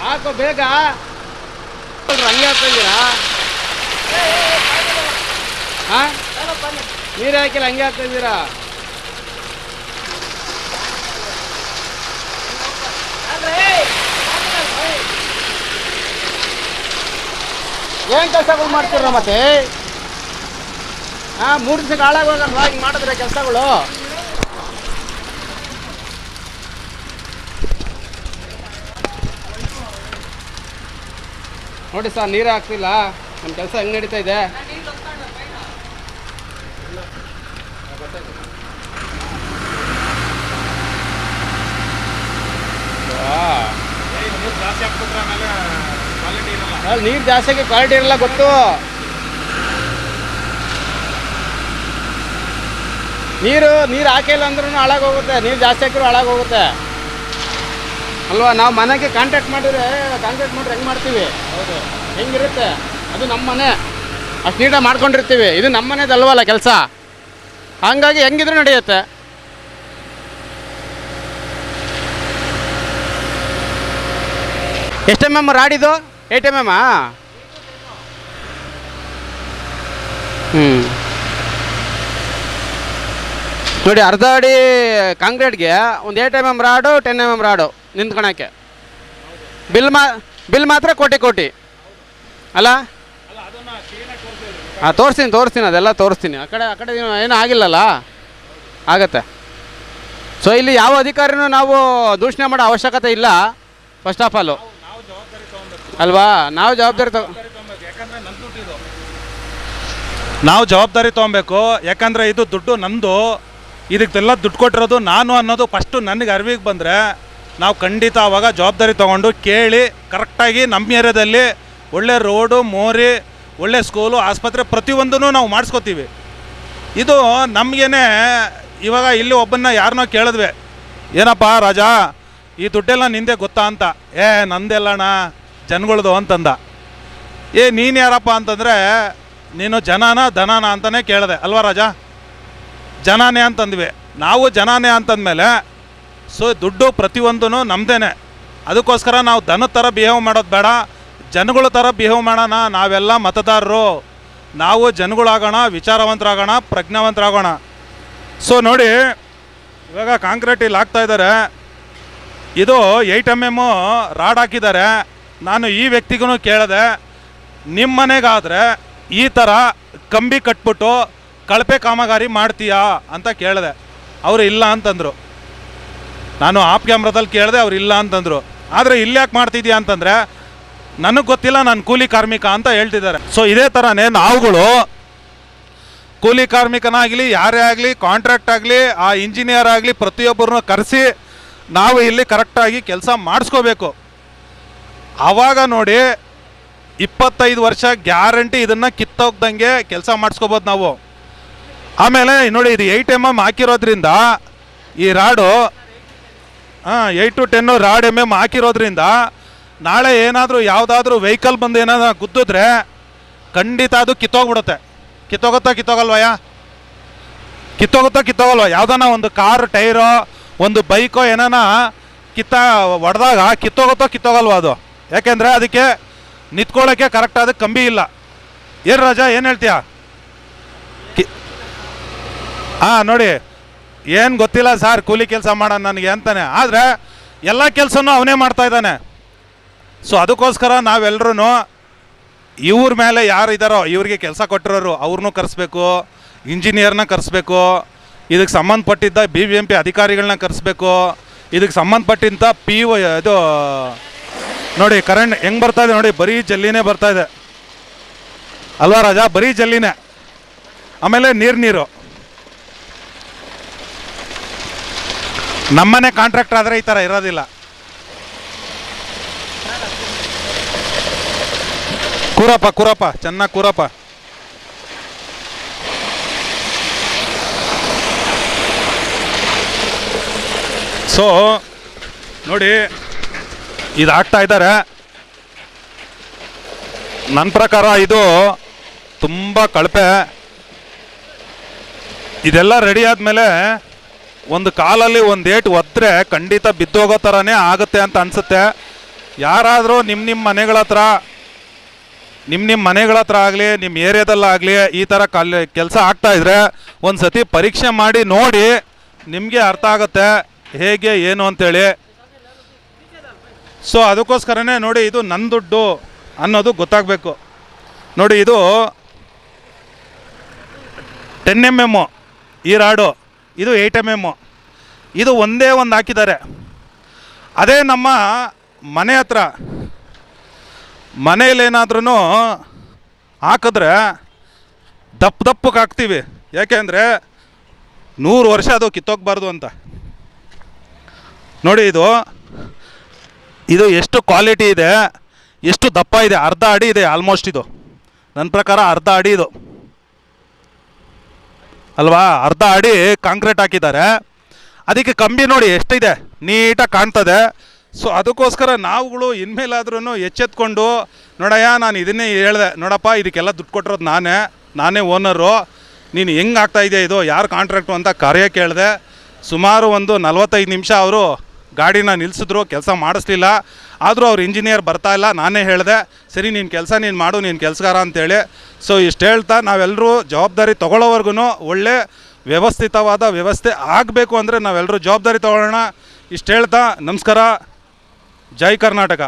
ಹಾಕೋ ಬೇಗ. ಹಂಗೆ ಹಾಕೊಂಡಿರಾ? ಹಾ? ನೀರು ಹಾಕಿಲ್ಲ ಹಂಗೆ ಹಾಕ್ತಿದ್ದೀರಾ ಏನ್ ಕೆಲಸಗಳು ಮಾಡ್ತೀರ ಮತ್ತೆ? ಹಾ, ಮೂರು ದಿವಸಕ್ಕೆ ಹಾಳಾಗೋಗಲ್ವಾ ಹಿಂಗೆ ಮಾಡಿದ್ರೆ ಕೆಲಸಗಳು? ನೋಡಿ ಸರ್, ನೀರೇ ಹಾಕ್ತಿಲ್ಲ. ನಮ್ಮ ಕೆಲಸ ಹೆಂಗೆ ನಡೀತಾ ಇದೆ? ನೀರು ಜಾಸ್ತಿ ಆಗಿ ಕ್ವಾಲಿಟಿ ಇರಲ್ಲ ಗೊತ್ತು. ನೀರು ನೀರು ಹಾಕಿಲ್ಲ ಅಂದ್ರೂ ಹಾಳಾಗೋಗುತ್ತೆ ನೀರು ಜಾಸ್ತಿ ಹಾಕಿದ್ರು ಹಾಳಾಗೋಗುತ್ತೆ ಅಲ್ವಾ? ನಾವು ಮನೆಗೆ ಕಾಂಟ್ಯಾಕ್ಟ್ ಮಾಡಿದ್ರೆ ಕಾಂಟ್ಯಾಕ್ಟ್ ಮಾಡಿದ್ರೆ ಹೆಂಗೆ ಮಾಡ್ತೀವಿ? ಹೌದು. ಹೆಂಗಿರುತ್ತೆ? ಅದು ನಮ್ಮ ಮನೆ. ಅಷ್ಟು ನೀಟಾಗಿ ಮಾಡ್ಕೊಂಡಿರ್ತೀವಿ. ಇದು ನಮ್ಮ ಮನೆದಲ್ವಲ್ಲ ಕೆಲಸ? ಹಂಗಾಗಿ ಹೆಂಗಿದ್ರು ನಡೆಯುತ್ತೆ. ಎಷ್ಟೇ ಮ್ಯಾಮ್ ರಾಡಿದು ಏಟ್ ಎಂ ಎಮ್ಮಾ ಹ್ಞೂ ನೋಡಿ, ಅರ್ಧ ಅಡಿ ಕಾಂಕ್ರೀಟ್ಗೆ ಒಂದು eight M M rod ten M M rod ನಿಂತ್ಕೊಳಕ್ಕೆ. Bill ಮಾ, ಬಿಲ್ ಮಾತ್ರ ಕೋಟಿ ಕೋಟಿ. ಅಲ್ಲ? ಹಾಂ ತೋರಿಸ್ತೀನಿ ತೋರಿಸ್ತೀನಿ, ಅದೆಲ್ಲ ತೋರಿಸ್ತೀನಿ. ಆ ಕಡೆ ಆ ಕಡೆ ಏನು ಆಗಿಲ್ಲಲ್ಲ? ಆಗತ್ತೆ. ಸೊ ಇಲ್ಲಿ ಯಾವ ಅಧಿಕಾರಿನೂ ನಾವು ದೂಷಣೆ ಮಾಡೋ ಅವಶ್ಯಕತೆ ಇಲ್ಲ ಫಸ್ಟ್ ಆಫ್ ಆಲು ಅಲ್ವಾ? ನಾವು ಜವಾಬ್ದಾರಿ ನಾವು ಜವಾಬ್ದಾರಿ ತೊಗೊಬೇಕು. ಯಾಕಂದರೆ ಇದು ದುಡ್ಡು ನಂದು ಇದಕ್ಕೆಲ್ಲ ದುಡ್ಡು ಕೊಟ್ಟಿರೋದು ನಾನು ಅನ್ನೋದು ಫಸ್ಟು ನನಗೆ ಅರಿವಿಗೆ ಬಂದರೆ ನಾವು ಖಂಡಿತ ಆವಾಗ ಜವಾಬ್ದಾರಿ ತೊಗೊಂಡು ಕೇಳಿ ಕರೆಕ್ಟಾಗಿ ನಮ್ಮ ಏರಿಯಾದಲ್ಲಿ ಒಳ್ಳೆ ರೋಡು ಮೋರಿ, ಒಳ್ಳೆ ಸ್ಕೂಲು ಆಸ್ಪತ್ರೆ ಪ್ರತಿಯೊಂದೂ ನಾವು ಮಾಡಿಸ್ಕೋತೀವಿ. ಇದು ನಮಗೇನೆ ಇವಾಗ ಇಲ್ಲಿ ಒಬ್ಬನ್ನ ಯಾರನ್ನೋ ಕೇಳಿದ್ವಿ. ಏನಪ್ಪ ರಾಜ, ಈ ದುಡ್ಡೆಲ್ಲ ನಿಂದೆ ಗೊತ್ತಾ ಅಂತ. ಏ, ನಂದೆಲ್ಲಣ್ಣ ಜನಗಳದು ಅಂತಂದ. ಏ, ನೀನು ಯಾರಪ್ಪ ಅಂತಂದರೆ, ನೀನು ಜನಾನ ಧನಾನ ಅಂತಲೇ ಕೇಳಿದೆ. ಅಲ್ವಾ ರಾಜ? ಜನಾನೇ ಅಂತಂದ್ವಿ. ನಾವು ಜನಾನೇ ಅಂತಂದಮೇಲೆ, ಸೊ ದುಡ್ಡು ಪ್ರತಿಯೊಂದೂ ನಮ್ಮದೇನೆ ಅದಕ್ಕೋಸ್ಕರ ನಾವು ದನದ ಥರ ಬಿಹೇವ್ ಮಾಡೋದು ಬೇಡ. ಜನಗಳ ಥರ ಬಿಹೇವ್ ಮಾಡೋಣ. ನಾವೆಲ್ಲ ಮತದಾರರು. ನಾವು ಜನಗಳಾಗೋಣ, ವಿಚಾರವಂತರಾಗೋಣ, ಪ್ರಜ್ಞಾವಂತರಾಗೋಣ. ಸೊ ನೋಡಿ, ಇವಾಗ ಕಾಂಕ್ರೀಟ್ ಇಲ್ಲಿ ಹಾಕ್ತಾ ಇದ್ದಾರೆ ಇದು ಏಯ್ಟ್ ಎಂ ಎಮ್ಮು ರಾಡ್ ಹಾಕಿದ್ದಾರೆ. ನಾನು ಈ ವ್ಯಕ್ತಿಗೂ ಕೇಳಿದೆ ನಿಮ್ಮ ಮನೆಗಾದರೆ ಈ ಥರ ಕಂಬಿ ಕಟ್ಬಿಟ್ಟು ಕಳಪೆ ಕಾಮಗಾರಿ ಮಾಡ್ತೀಯಾ ಅಂತ ಕೇಳಿದೆ. ಅವರು ಇಲ್ಲ ಅಂತಂದರು. ನಾನು ಆಪ್ ಕ್ಯಾಮ್ರಾದಲ್ಲಿ ಕೇಳಿದೆ ಅವ್ರು ಇಲ್ಲ ಅಂತಂದರು. ಆದರೆ ಇಲ್ಲಿ ಯಾಕೆ ಮಾಡ್ತಿದ್ಯಾ ಅಂತಂದರೆ ನನಗೆ ಗೊತ್ತಿಲ್ಲ ನಾನು ಕೂಲಿ ಕಾರ್ಮಿಕ ಅಂತ ಹೇಳ್ತಿದ್ದಾರೆ. ಸೊ ಇದೇ ಥರನೇ ನಾವುಗಳು ಕೂಲಿ ಕಾರ್ಮಿಕನಾಗಲಿ, ಯಾರೇ ಆಗಲಿ ಕಾಂಟ್ರಾಕ್ಟ್ ಆಗಲಿ, ಆ ಇಂಜಿನಿಯರ್ ಆಗಲಿ ಪ್ರತಿಯೊಬ್ಬರನ್ನೂ ಕರೆಸಿ ನಾವು ಇಲ್ಲಿ ಕರೆಕ್ಟಾಗಿ ಕೆಲಸ ಮಾಡಿಸ್ಕೋಬೇಕು. ಆವಾಗ ನೋಡಿ ಇಪ್ಪತ್ತೈದು ವರ್ಷ ಗ್ಯಾರಂಟಿ ಇದನ್ನು ಕಿತ್ತೋಗ್ದಂಗೆ ಕೆಲಸ ಮಾಡಿಸ್ಕೋಬೋದು ನಾವು. ಆಮೇಲೆ ನೋಡಿ ಇದು ಏಯ್ಟ್ ಎಂ ಎಂ ಹಾಕಿರೋದ್ರಿಂದ ಈ ರಾಡು, ಹಾಂ eight to ten rod M M ಹಾಕಿರೋದ್ರಿಂದ ನಾಳೆ ಏನಾದರೂ ಯಾವುದಾದ್ರೂ ವೆಹಿಕಲ್ ಬಂದು ಏನಾದ್ರು ಗುದ್ದಿದ್ರೆ ಖಂಡಿತ ಅದು ಕಿತ್ತೋಗ್ಬಿಡುತ್ತೆ. ಕಿತ್ತೋಗುತ್ತಾ ಕಿತ್ತೋಗಲ್ವಯ್ಯ? ಕಿತ್ತೋಗುತ್ತಾ ಕಿತ್ತೋಗಲ್ವ? ಯಾವ್ದಾನ ಒಂದು ಕಾರ್, ಟೈರೋ, ಒಂದು ಬೈಕೋ ಏನಾನ ಕಿತ್ತ ಹೊಡೆದಾಗ ಕಿತ್ತೋಗುತ್ತೋ ಕಿತ್ತೋಗಲ್ವ ಅದು? ಯಾಕೆಂದರೆ ಅದಕ್ಕೆ ನಿಂತ್ಕೊಳ್ಳೋಕ್ಕೆ ಕರೆಕ್ಟಾದ ಕಂಬಿ ಇಲ್ಲ. ಏನು ರಾಜ, ಏನು ಹೇಳ್ತೀಯ? ಹಾಂ, ನೋಡಿ, ಏನು ಗೊತ್ತಿಲ್ಲ ಸರ್, ಕೂಲಿ ಕೆಲಸ ಮಾಡೋಣ ನನಗೆ ಅಂತಾನೆ. ಆದರೆ ಎಲ್ಲ ಕೆಲಸನೂ ಅವನೇ ಮಾಡ್ತಾ ಇದ್ದಾನೆ. ಸೊ ಅದಕ್ಕೋಸ್ಕರ ನಾವೆಲ್ಲರೂ ಇವ್ರ ಮೇಲೆ ಯಾರು ಇದ್ದಾರೋ ಇವ್ರಿಗೆ ಕೆಲಸ ಕೊಟ್ಟಿರೋರು ಅವ್ರನ್ನೂ ಕರೆಸ್ಬೇಕು, ಇಂಜಿನಿಯರ್ನ ಕರೆಸ್ಬೇಕು ಇದಕ್ಕೆ ಸಂಬಂಧಪಟ್ಟಿದ್ದ ಬಿ ಬಿ ಎಂ ಪಿ ಅಧಿಕಾರಿಗಳನ್ನ ಕರೆಸ್ಬೇಕು ಇದಕ್ಕೆ ಸಂಬಂಧಪಟ್ಟಿದ್ದ ಪಿ ಇದು ನೋಡಿ ಕರೆಂಟ್ ಹೆಂಗ್ ಬರ್ತಾ ಇದೆ ನೋಡಿ, ಬರೀ ಜಲ್ಲಿನೇ ಬರ್ತಾ ಇದೆ. ಅಲ್ವಾ ರಾಜ? ಬರೀ ಜಲ್ಲಿನೇ. ಆಮೇಲೆ ನೀರು ನೀರು. ನಮ್ಮನೆ ಕಾಂಟ್ರಾಕ್ಟ್ ಆದರೆ ಈ ಥರ ಇರೋದಿಲ್ಲ. ಕೂರಪ್ಪ ಕೂರಪ್ಪ, ಚೆನ್ನಾಗಿ ಕೂರಪ್ಪ. ಸೊ ನೋಡಿ ಇದು ಹಾಕ್ತಾ ಇದ್ದಾರೆ. ನನ್ನ ಪ್ರಕಾರ ಇದು ತುಂಬ ಕಳಪೆ. ಇದೆಲ್ಲ ರೆಡಿ ಆದಮೇಲೆ ಒಂದು ಕಾಲಲ್ಲಿ ಒಂದು ಏಟು ಒದ್ರೆ ಖಂಡಿತ ಬಿದ್ದೋಗೋ ಥರನೇ ಆಗುತ್ತೆ ಅಂತ ಅನಿಸುತ್ತೆ. ಯಾರಾದರೂ ನಿಮ್ಮ ನಿಮ್ಮ ಮನೆಗಳ ಹತ್ರ ನಿಮ್ಮ ನಿಮ್ಮ ಮನೆಗಳ ಹತ್ರ ಆಗಲಿ ನಿಮ್ಮ ಏರಿಯಾದಲ್ಲಾಗಲಿ ಈ ಥರ ಕಲ್, ಕೆಲಸ ಆಗ್ತಾ ಇದ್ರೆ ಒಂದು ಸತಿ ಪರೀಕ್ಷೆ ಮಾಡಿ ನೋಡಿ ನಿಮಗೆ ಅರ್ಥ ಆಗುತ್ತೆ, ಹೇಗೆ, ಏನು ಅಂತೇಳಿ. ಸೊ ಅದಕ್ಕೋಸ್ಕರನೇ ನೋಡಿ ಇದು ನನ್ನ ದುಡ್ಡು ಅನ್ನೋದು ಗೊತ್ತಾಗಬೇಕು. ನೋಡಿ ಇದು ಟೆನ್ ಎಂ ಎಮ್ಮು ಈ ರಾಡು, ಇದು ಏಯ್ಟ್ ಎಂ ಎಮ್ಮು ಇದು ಒಂದೇ ಒಂದು ಹಾಕಿದ್ದಾರೆ. ಅದೇ ನಮ್ಮ ಮನೆ ಹತ್ರ ಮನೆಯಲ್ಲೇನಾದ್ರೂ ಹಾಕಿದ್ರೆ ದಪ್ಪ ದಪ್ಪಕ್ಕೆ ಹಾಕ್ತೀವಿ. ಯಾಕೆಂದರೆ ನೂರು ವರ್ಷ ಅದು ಕಿತ್ತೋಗ್ಬಾರ್ದು ಅಂತ. ನೋಡಿ ಇದು ಇದು ಎಷ್ಟು ಕ್ವಾಲಿಟಿ ಇದೆ, ಎಷ್ಟು ದಪ್ಪ ಇದೆ, ಅರ್ಧ ಅಡಿ ಇದೆ ಆಲ್ಮೋಸ್ಟ್ ಇದು. ನನ್ನ ಪ್ರಕಾರ ಅರ್ಧ ಅಡಿ ಇದು. ಅಲ್ವಾ? ಅರ್ಧ ಅಡಿ ಕಾಂಕ್ರೀಟ್ ಹಾಕಿದ್ದಾರೆ. ಅದಕ್ಕೆ ಕಂಬಿ ನೋಡಿ ಎಷ್ಟಿದೆ, ನೀಟಾಗಿ ಕಾಣ್ತದೆ. ಸೊ ಅದಕ್ಕೋಸ್ಕರ ನಾವುಗಳು ಇನ್ಮೇಲಾದ್ರೂ ಎಚ್ಚೆತ್ಕೊಂಡು, ನೋಡಯ್ಯ, ನಾನು ಇದನ್ನೇ ಹೇಳಿದೆ. ನೋಡಪ್ಪ, ಇದಕ್ಕೆಲ್ಲ ದುಡ್ಡು ಕೊಟ್ಟಿರೋದು ನಾನೇ ನಾನೇ ಓನರು ನೀನು ಹೆಂಗೆ ಆಗ್ತಾಯಿದೆ ಇದೆ? ಯಾರು ಕಾಂಟ್ರಾಕ್ಟು ಅಂತ ಕಾರ್ಯ ಕೇಳಿದೆ. ಸುಮಾರು ಒಂದು ನಲ್ವತ್ತೈದು ನಿಮಿಷ ಅವರು ಗಾಡಿನ ನಿಲ್ಲಿಸಿದ್ರು ಕೆಲಸ ಮಾಡಿಸ್ಲಿಲ್ಲ. ಆದರೂ ಅವ್ರು ಇಂಜಿನಿಯರ್ ಬರ್ತಾ ಇಲ್ಲ. ನಾನೇ ಹೇಳಿದೆ, ಸರಿ, ನೀನು ಕೆಲಸ ನೀನು ಮಾಡು, ನೀನು ಕೆಲಸಗಾರ ಅಂತೇಳಿ. ಸೊ ಇಷ್ಟು ಹೇಳ್ತಾ ನಾವೆಲ್ಲರೂ ಜವಾಬ್ದಾರಿ ತೊಗೊಳ್ಳೋವರೆಗೂ ಒಳ್ಳೆ ವ್ಯವಸ್ಥಿತವಾದ ವ್ಯವಸ್ಥೆ ಆಗಬೇಕು ಅಂದರೆ ನಾವೆಲ್ಲರೂ ಜವಾಬ್ದಾರಿ ತೊಗೊಳ್ಳೋಣ. ಇಷ್ಟು ಹೇಳ್ತಾ ನಮಸ್ಕಾರ. ಜೈ ಕರ್ನಾಟಕ.